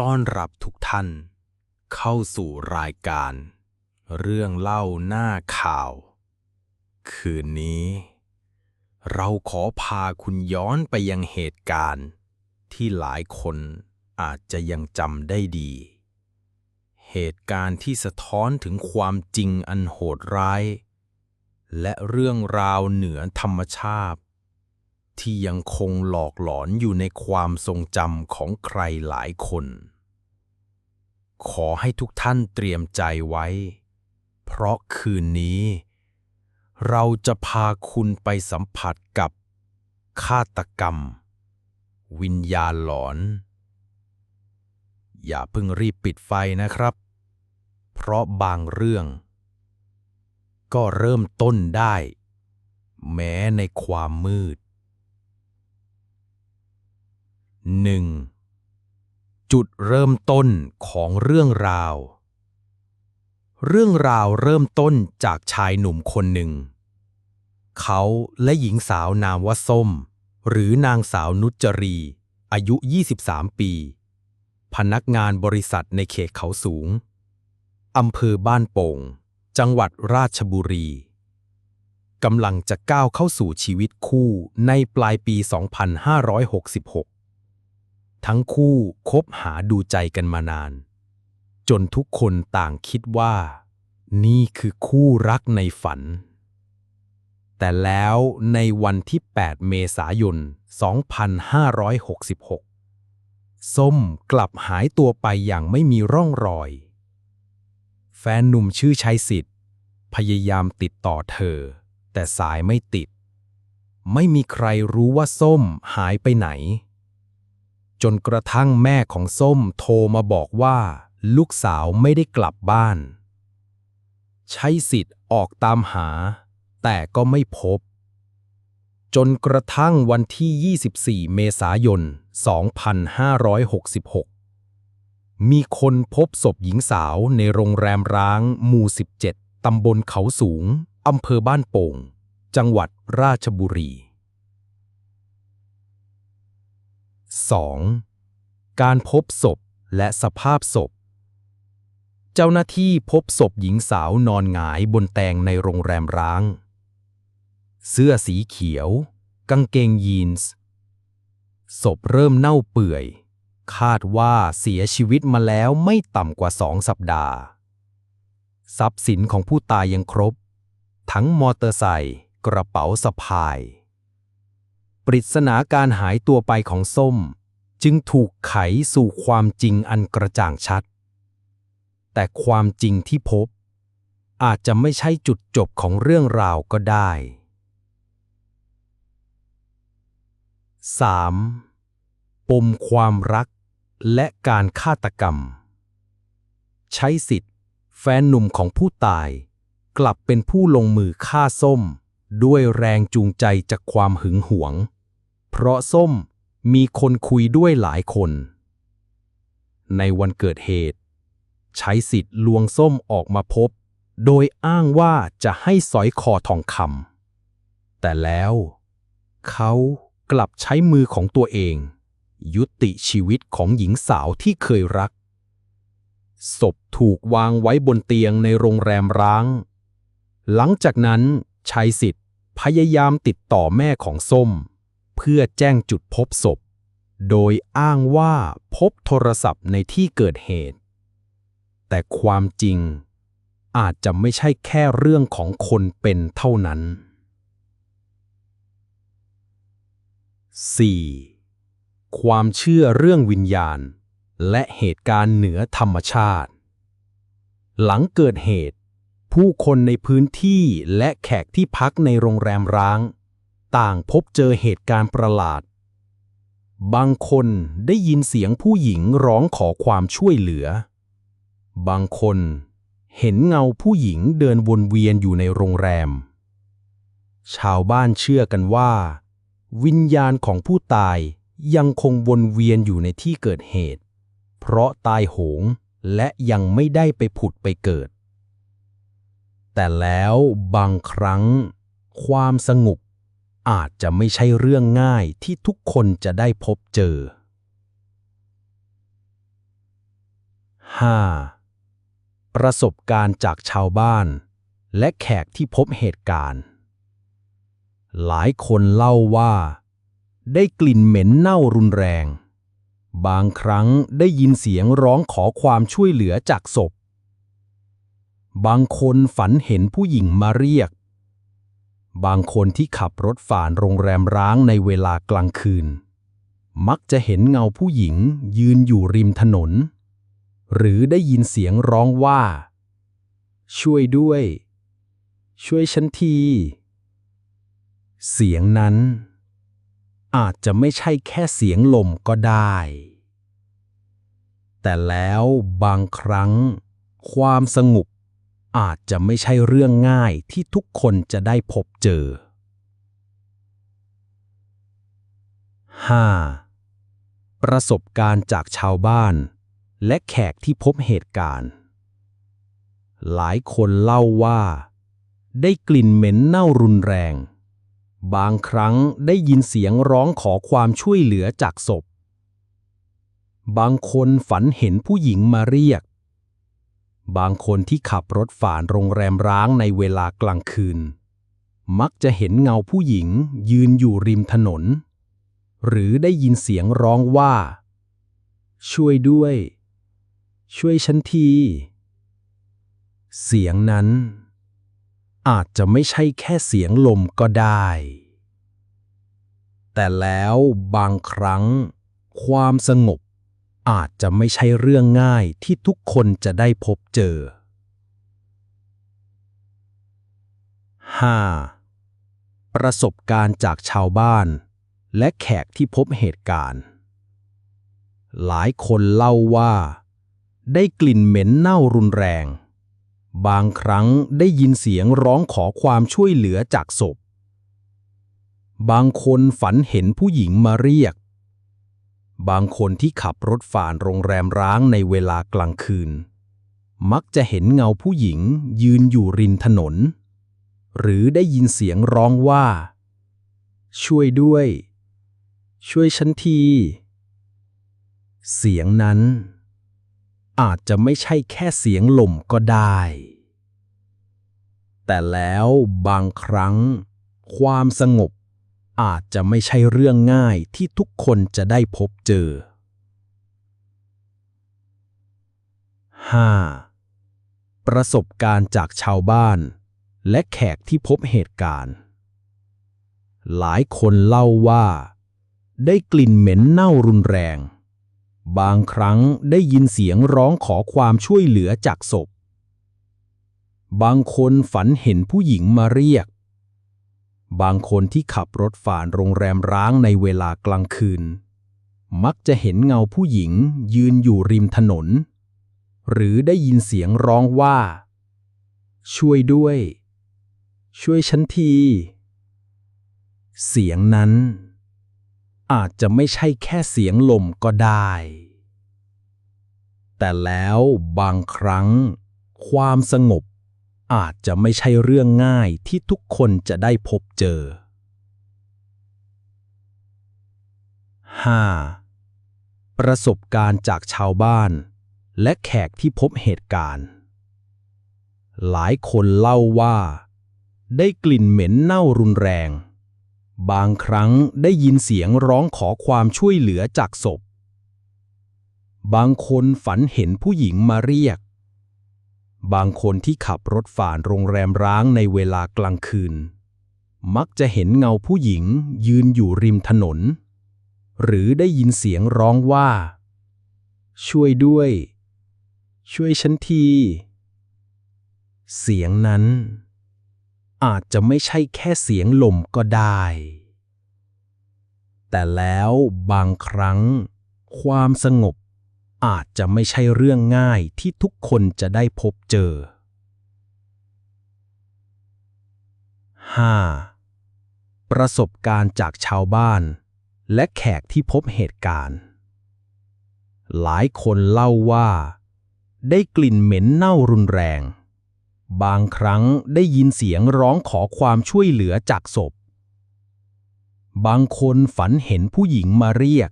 ต้อนรับทุกท่าน เข้าสู่รายการ เรื่องเล่าหน้าข่าว คืนนี้ เราขอพาคุณย้อนไปยังเหตุการณ์ ที่หลายคนอาจจะยังจำได้ดี เหตุการณ์ที่สะท้อนถึงความจริงอันโหดร้าย และเรื่องราวเหนือธรรมชาติ ที่ยังคงหลอกหลอนอยู่ในความทรงจำของใครหลายคน ขอให้ทุกท่านเตรียมใจไว้ เพราะคืนนี้ เราจะพาคุณไปสัมผัสกับฆาตกรรม วิญญาณหลอน อย่าเพิ่งรีบปิดไฟนะครับ เพราะบางเรื่อง ก็เริ่มต้นได้ แม้ในความมืด 1. จุดเริ่มต้นของเรื่องราว เรื่องราวเริ่มต้นจากชายหนุ่มคนหนึ่ง เขาและหญิงสาวนามว่าส้ม หรือนางสาวนุจจรี อายุ 23 ปี พนักงานบริษัทในเขตเขาสูง อำเภอบ้านโป่ง จังหวัดราชบุรีกำลังจะก้าวเข้าสู่ชีวิตคู่ในปลายปี 2566 ทั้งคู่คบหาดูใจกันมานาน จนทุกคนต่างคิดว่า นี่คือคู่รักในฝัน แต่แล้วในวันที่ 8 เมษายน 2566 ส้มกลับหายตัวไปอย่างไม่มีร่องรอย แฟนหนุ่มชื่อชัยสิทธิ์พยายามติดต่อเธอ แต่สายไม่ติด ไม่มีใครรู้ว่าส้มหายไปไหน จนกระทั่งแม่ของส้มโทรมาบอกว่า ลูกสาวไม่ได้กลับบ้าน ใช้สิทธิ์ออกตามหา แต่ก็ไม่พบ จนกระทั่งวันที่ 24 เมษายน 2566 มีคนพบศพหญิงสาวในโรงแรมร้าง หมู่ 17 ตำบลเขาสูง อำเภอบ้านโป่ง จังหวัดราชบุรี 2. การพบศพและสภาพศพ เจ้าหน้าที่พบศพหญิงสาวนอนหงายบนแตงในโรงแรมร้าง เสื้อสีเขียว กางเกงยีนส์ ศพเริ่มเน่าเปื่อย คาดว่าเสียชีวิตมาแล้วไม่ต่ำกว่าสองสัปดาห์ ทรัพย์สินของผู้ตายยังครบ ทั้งมอเตอร์ไซค์กระเป๋าสะพาย ปริศนาการหายตัวไปของส้ม จึงถูกไขสู่ความจริงอันกระจ่างชัด แต่ความจริงที่พบ อาจจะไม่ใช่จุดจบของเรื่องราวก็ได้ 3. ปมความรักและการฆาตกรรม ใช้สิทธิ์ แฟนหนุ่มของผู้ตาย กลับเป็นผู้ลงมือฆ่าส้ม ด้วยแรงจูงใจจากความหึงหวง เพราะส้มมีคนคุยด้วยหลายคน ในวันเกิดเหตุ ใช้สิทธิ์ลวงส้มออกมาพบ โดยอ้างว่าจะให้สอยคอทองคำแต่แล้ว เขากลับใช้มือของตัวเอง ยุติชีวิตของหญิงสาวที่เคยรัก ศพถูกวางไว้บนเตียงในโรงแรมร้าง หลังจากนั้นชัยสิทธิ์พยายามติดต่อแม่ของส้ม พื่อแจ้งจุดพบศพ โดยอ้างว่าพบโทรศัพท์ในที่เกิดเหตุ แต่ความจริงอาจจะไม่ใช่แค่เรื่องของคนเป็นเท่านั้น 4. ความเชื่อเรื่องวิญญาณ และเหตุการณ์เหนือธรรมชาติ หลังเกิดเหตุ ผู้คนในพื้นที่และแขกที่พักในโรงแรมร้าง ต่างพบเจอเหตุการณ์ประหลาด บางคนได้ยินเสียงผู้หญิงร้องขอความช่วยเหลือ บางคนเห็นเงาผู้หญิงเดินวนเวียนอยู่ในโรงแรม ชาวบ้านเชื่อกันว่า วิญญาณของผู้ตายยังคงวนเวียนอยู่ในที่เกิดเหตุ เพราะตายโหงและยังไม่ได้ไปผุดไปเกิด แต่แล้วบางครั้ง ความสงบ อาจจะไม่ใช่เรื่องง่ายที่ทุกคนจะได้พบเจอ 5. ประสบการณ์จากชาวบ้าน และแขกที่พบเหตุการณ์ หลายคนเล่าว่า ได้กลิ่นเหม็นเน่ารุนแรง บางครั้งได้ยินเสียงร้องขอความช่วยเหลือจากศพ บางคนฝันเห็นผู้หญิงมาเรียก บางคนที่ขับรถฝ่านโรงแรมร้างในเวลากลางคืน มักจะเห็นเงาผู้หญิงยืนอยู่ริมถนน หรือได้ยินเสียงร้องว่า ช่วยด้วย ช่วยฉันที เสียงนั้น อาจจะไม่ใช่แค่เสียงลมก็ได้ แต่แล้วบางครั้ง ความสงบ อาจจะไม่ใช่เรื่องง่ายที่ทุกคนจะได้พบเจอ 5. ประสบการณ์จากชาวบ้าน และแขกที่พบเหตุการณ์ หลายคนเล่าว่า ได้กลิ่นเหม็นเน่ารุนแรง บางครั้งได้ยินเสียงร้องขอความช่วยเหลือจากศพ บางคนฝันเห็นผู้หญิงมาเรียก บางคนที่ขับรถฝ่านโรงแรมร้างในเวลากลางคืน มักจะเห็นเงาผู้หญิงยืนอยู่ริมถนน หรือได้ยินเสียงร้องว่า ช่วยด้วย ช่วยฉันที เสียงนั้น อาจจะไม่ใช่แค่เสียงลมก็ได้ แต่แล้วบางครั้ง ความสงบ อาจจะไม่ใช่เรื่องง่ายที่ทุกคนจะได้พบเจอ 5. ประสบการณ์จากชาวบ้าน และแขกที่พบเหตุการณ์ หลายคนเล่าว่า ได้กลิ่นเหม็นเน่ารุนแรง บางครั้งได้ยินเสียงร้องขอความช่วยเหลือจากศพ บางคนฝันเห็นผู้หญิงมาเรียก บางคนที่ขับรถฝ่านโรงแรมร้างในเวลากลางคืน มักจะเห็นเงาผู้หญิงยืนอยู่ริมถนน หรือได้ยินเสียงร้องว่า ช่วยด้วย ช่วยฉันที เสียงนั้น อาจจะไม่ใช่แค่เสียงลมก็ได้ แต่แล้วบางครั้ง ความสงบ อาจจะไม่ใช่เรื่องง่ายที่ทุกคนจะได้พบเจอ 5. ประสบการณ์จากชาวบ้าน และแขกที่พบเหตุการณ์ หลายคนเล่าว่า ได้กลิ่นเหม็นเน่ารุนแรง บางครั้งได้ยินเสียงร้องขอความช่วยเหลือจากศพ บางคนฝันเห็นผู้หญิงมาเรียก บางคนที่ขับรถฝ่านโรงแรมร้างในเวลากลางคืน มักจะเห็นเงาผู้หญิงยืนอยู่ริมถนน หรือได้ยินเสียงร้องว่า ช่วยด้วย ช่วยฉันที เสียงนั้น อาจจะไม่ใช่แค่เสียงลมก็ได้ แต่แล้วบางครั้ง ความสงบ อาจจะไม่ใช่เรื่องง่ายที่ทุกคนจะได้พบเจอ 5. ประสบการณ์จากชาวบ้าน และแขกที่พบเหตุการณ์ หลายคนเล่าว่า ได้กลิ่นเหม็นเน่ารุนแรง บางครั้งได้ยินเสียงร้องขอความช่วยเหลือจากศพ บางคนฝันเห็นผู้หญิงมาเรียก บางคนที่ขับรถฝ่านโรงแรมร้างในเวลากลางคืน มักจะเห็นเงาผู้หญิงยืนอยู่ริมถนน หรือได้ยินเสียงร้องว่า ช่วยด้วย ช่วยฉันที เสียงนั้น อาจจะไม่ใช่แค่เสียงลมก็ได้ แต่แล้วบางครั้ง ความสงบ อาจจะไม่ใช่เรื่องง่ายที่ทุกคนจะได้พบเจอ 5. ประสบการณ์จากชาวบ้าน และแขกที่พบเหตุการณ์ หลายคนเล่าว่า ได้กลิ่นเหม็นเน่ารุนแรง บางครั้งได้ยินเสียงร้องขอความช่วยเหลือจากศพ บางคนฝันเห็นผู้หญิงมาเรียก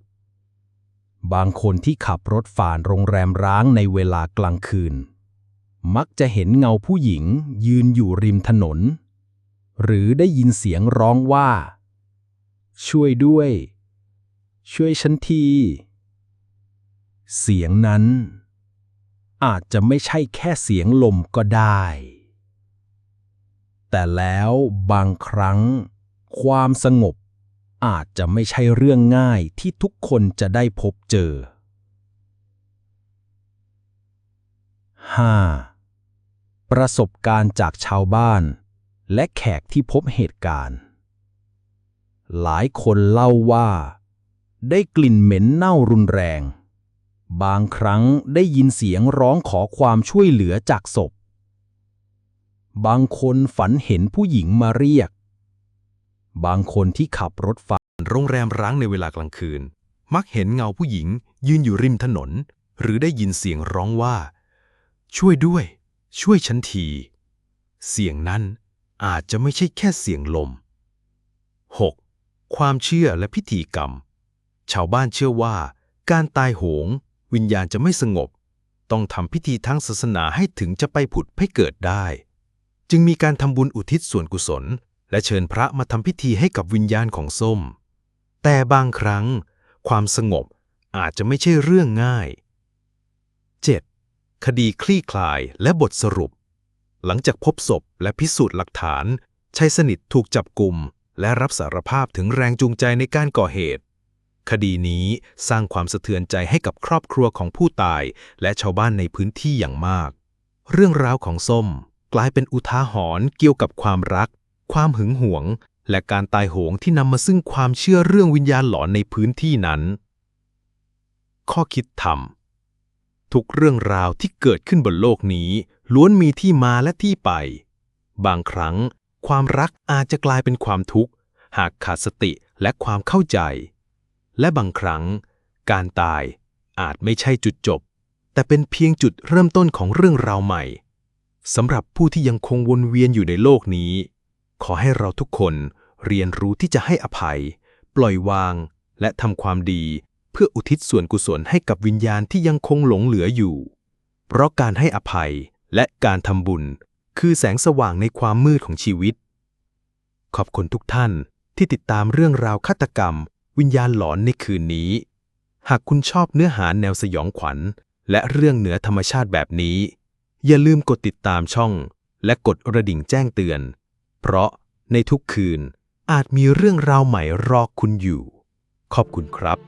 บางคนที่ขับรถฝ่านโรงแรมร้างในเวลากลางคืน มักจะเห็นเงาผู้หญิงยืนอยู่ริมถนน หรือได้ยินเสียงร้องว่า ช่วยด้วย ช่วยฉันที เสียงนั้น อาจจะไม่ใช่แค่เสียงลมก็ได้ แต่แล้วบางครั้ง ความสงบ อาจจะไม่ใช่เรื่องง่ายที่ทุกคนจะได้พบเจอ 5. ประสบการณ์จากชาวบ้าน และแขกที่พบเหตุการณ์ หลายคนเล่าว่า ได้กลิ่นเหม็นเน่ารุนแรง บางครั้งได้ยินเสียงร้องขอความช่วยเหลือจากศพ บางคนฝันเห็นผู้หญิงมาเรียก บางคนที่ขับรถฝ่าโรงแรมร้างในเวลากลางคืน มักเห็นเงาผู้หญิง ยืนอยู่ริมถนน หรือได้ยินเสียงร้องว่า ช่วยด้วย ช่วยฉันที เสียงนั้นอาจจะไม่ใช่แค่เสียงลม 6. ความเชื่อและพิธีกรรม ชาวบ้านเชื่อว่า การตายโหง วิญญาณจะไม่สงบ ต้องทำพิธีทางศาสนาให้ถึงจะไปผุดให้เกิดได้ จึงมีการทำบุญอุทิศส่วนกุศล และเชิญพระมาทำพิธีให้กับวิญญาณของส้ม แต่บางครั้ง ความสงบอาจจะไม่ใช่เรื่องง่าย 7. คดีคลี่คลายและบทสรุป หลังจากพบศพและพิสูจน์หลักฐานชัยสนิทถูกจับกลุ่มและรับสารภาพถึงแรงจูงใจในการก่อเหตุ คดีนี้สร้างความสะเทือนใจให้กับครอบครัวของผู้ตาย และชาวบ้านในพื้นที่อย่างมาก เรื่องราวของส้มกลายเป็นอุทาหรณ์เกี่ยวกับความรัก ความหึงหวง และการตายโหงที่นำมาซึ่งความเชื่อเรื่องวิญญาณหลอนในพื้นที่นั้น ข้อคิดธรรม ทุกเรื่องราวที่เกิดขึ้นบนโลกนี้ ล้วนมีที่มาและที่ไป บางครั้ง ความรักอาจจะกลายเป็นความทุกข์ หากขาดสติและความเข้าใจ และบางครั้ง การตายอาจไม่ใช่จุดจบ แต่เป็นเพียงจุดเริ่มต้นของเรื่องราวใหม่สำหรับผู้ที่ยังคงวนเวียนอยู่ในโลกนี้ ขอให้เราทุกคนเรียนรู้ที่จะให้อภัย ปล่อยวาง และทำความดี เพื่ออุทิศส่วนกุศลให้กับวิญญาณที่ยังคงหลงเหลืออยู่ เพราะการให้อภัยและการทำบุญ คือแสงสว่างในความมืดของชีวิต ขอบคุณทุกท่านที่ติดตามเรื่องราวฆาตกรรม วิญญาณหลอนในคืนนี้ หากคุณชอบเนื้อหาแนวสยองขวัญ และเรื่องเหนือธรรมชาติแบบนี้ อย่าลืมกดติดตามช่อง และกดกระดิ่งแจ้งเตือน เพราะในทุกคืนอาจมีเรื่องราวใหม่รอคุณอยู่ ขอบคุณครับ